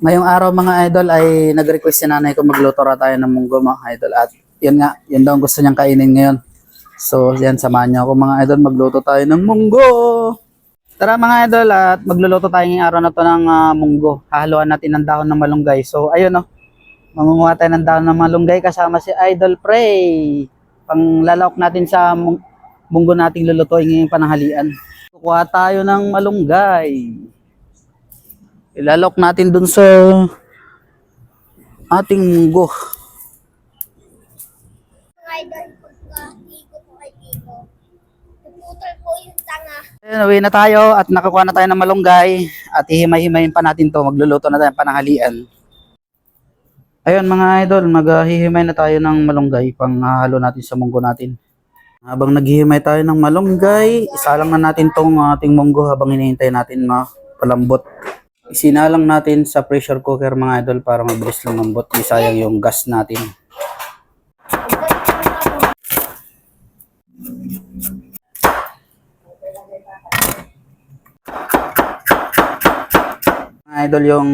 Ngayong araw mga idol ay nag-request si nanay ko magluto ra tayo ng munggo mga idol. At yun nga, yun daw ang gusto niyang kainin ngayon. So yan, samahan niyo ako mga idol, magluto tayo ng munggo. Tara mga idol at magluluto tayo ngayong araw na to ng ah, munggo. Hahaluan natin ng dahon ng malunggay. So ayun oh, mangunguha tayo ng dahon ng malunggay kasama si Idol Prey. Panglalawak natin sa mung- munggo nating lulutuin ngayong pananghalian. Kukuha tayo ng malunggay. Ilalok natin dun sa ating munggo. Ayun, uwi na tayo at nakakuha na tayo ng malunggay at hihimay-himayin pa natin to. Magluluto na tayo ng pananghalian. Ayun mga idol, maghihimay na tayo ng malunggay pang halo natin sa munggo natin. Habang naghihimay tayo ng malunggay, isalang na natin tong ating munggo habang hinihintay natin mapalambot. Isinalang natin sa pressure cooker mga idol para mabilis lumambot. Di sayang yung gas natin. Mga idol yung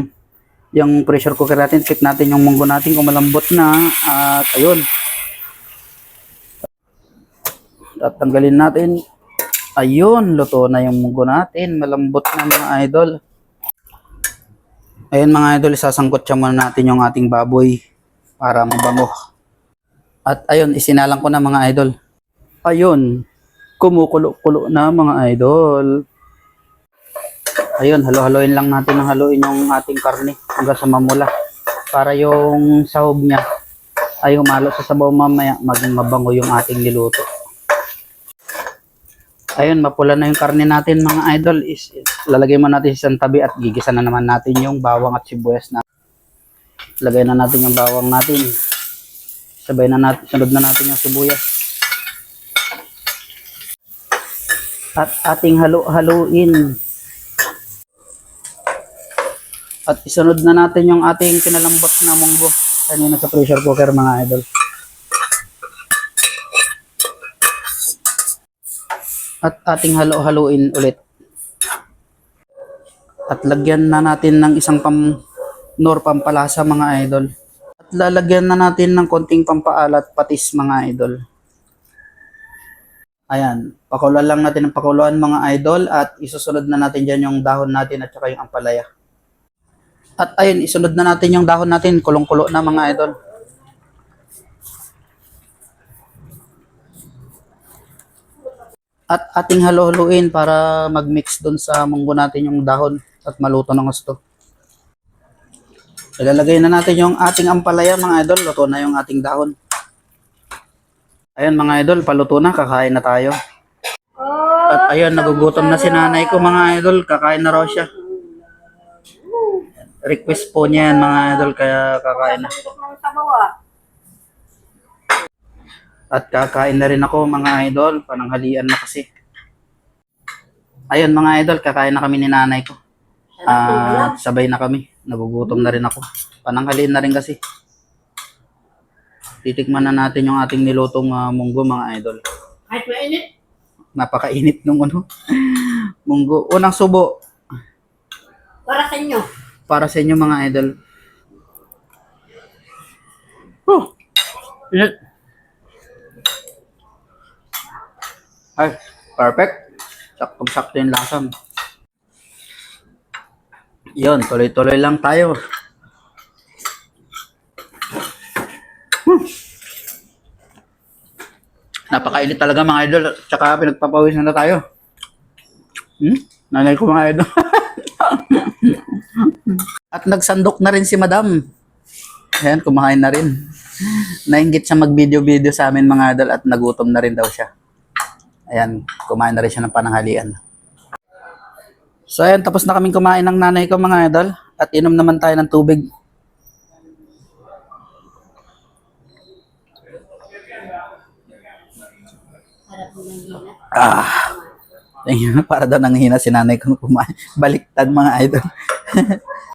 yung pressure cooker natin, check natin yung munggo natin kung malambot na at ayun. Tatanggalin natin. Ayun, luto na yung munggo natin. Malambot na mga idol. Ayun mga idol, isasangkot siya muna natin yung ating baboy para mabango. At ayun, isinalang ko na mga idol. Ayun, kumukulo-kulo na mga idol. Ayun, halo-haloin lang natin ng haluin yung ating karne hanggang sa mamula. Para yung sahog niya ay humalo sa sabaw mamaya, maging mabango yung ating niluto. Ayun, mapula na yung karne natin mga idol. Is, lalagay mo natin sa tabi at gigisa na naman natin yung bawang at sibuyas na. Lagay na natin yung bawang natin. Sabay na natin, sunod na natin yung sibuyas. At ating halo-haluin. At isunod na natin yung ating pinalambot na munggo kanina sa pressure cooker mga idol. At ating halo-haluin ulit. At lagyan na natin ng isang pam nor pampalasa mga idol. At lalagyan na natin ng konting pampaalat patis mga idol. Ayan, pakuluan lang natin ng pakuluan mga idol at isusunod na natin dyan yung dahon natin at saka yung ampalaya. At ayun, isunod na natin yung dahon natin, kulong-kulo na mga idol. At ating halo-haluin para mag-mix doon sa munggo natin yung dahon at maluto ng gusto. Ilalagay na natin yung ating ampalaya mga idol, luto na yung ating dahon. Ayun mga idol, paluto na, kakain na tayo. At ayun, nagugutom na si nanay ko mga idol, kakain na raw siya. Request po niya yan mga idol, kaya kakain na. At kakain na rin ako mga idol, pananghalian na kasi. Ayun mga idol, kakain na kami ni nanay ko. Ah, sabay na kami. Nagugutom na rin ako. Pananghalian na rin kasi. Titikman na natin yung ating nilutong ah, munggo mga idol. Kahit mainit. Napakainit nung ano. munggo. Unang subo Para sa inyo. para sa inyo mga idol. Oh, init. Ay, perfect. Saktong-sakto yung lasam. Yun, tuloy-tuloy lang tayo. Hmm. Napakainit talaga mga idol. Tsaka pinagpapawis na tayo. Hmm? Nanay ko mga idol. At nagsandok na rin si madam. Ayan, kumain na rin. Nainggit siya mag-video-video sa amin mga idol at nagutom na rin daw siya. Ayan, kumain na rin siya ng pananghalian. So ayan, tapos na kaming kumain ng nanay ko mga idol. At inom naman tayo ng tubig. Ah, para daw nanghina si nanay ko kumain. Baliktad mga idol.